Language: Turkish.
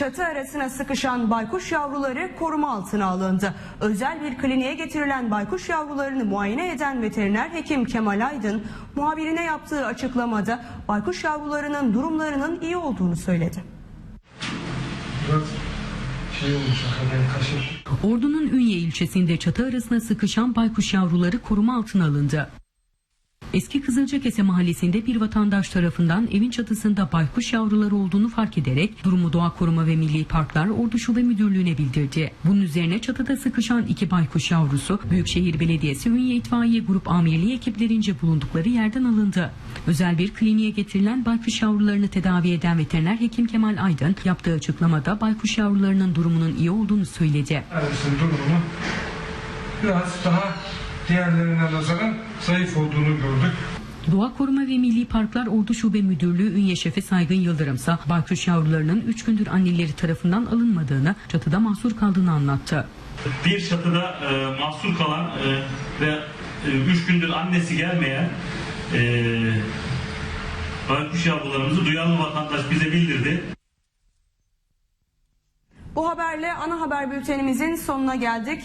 Çatı arasına sıkışan baykuş yavruları koruma altına alındı. Özel bir kliniğe getirilen baykuş yavrularını muayene eden veteriner hekim Kemal Aydın, muhabirine yaptığı açıklamada baykuş yavrularının durumlarının iyi olduğunu söyledi. Ordu'nun Ünye ilçesinde çatı arasına sıkışan baykuş yavruları koruma altına alındı. Eski Kızılcakese mahallesinde bir vatandaş tarafından evin çatısında baykuş yavruları olduğunu fark ederek durumu Doğa Koruma ve Milli Parklar Ordu Şube Müdürlüğü'ne bildirdi. Bunun üzerine çatıda sıkışan iki baykuş yavrusu Büyükşehir Belediyesi Ünye İtfaiye Grup Amirliği ekiplerince bulundukları yerden alındı. Özel bir kliniğe getirilen baykuş yavrularını tedavi eden veteriner hekim Kemal Aydın yaptığı açıklamada baykuş yavrularının durumunun iyi olduğunu söyledi. Ailesinin durumu biraz daha diğerlerine nazaran zayıf olduğunu gördük. Doğa Koruma ve Milli Parklar Ordu Şube Müdürlüğü Ünye Şefi Saygın Yıldırım ise baykuş yavrularının 3 gündür anneleri tarafından alınmadığını, çatıda mahsur kaldığını anlattı. bir çatıda e, mahsur kalan e, ve 3 gündür annesi gelmeyen e, baykuş yavrularımızı duyarlı vatandaş bize bildirdi. Bu haberle ana haber bültenimizin sonuna geldik.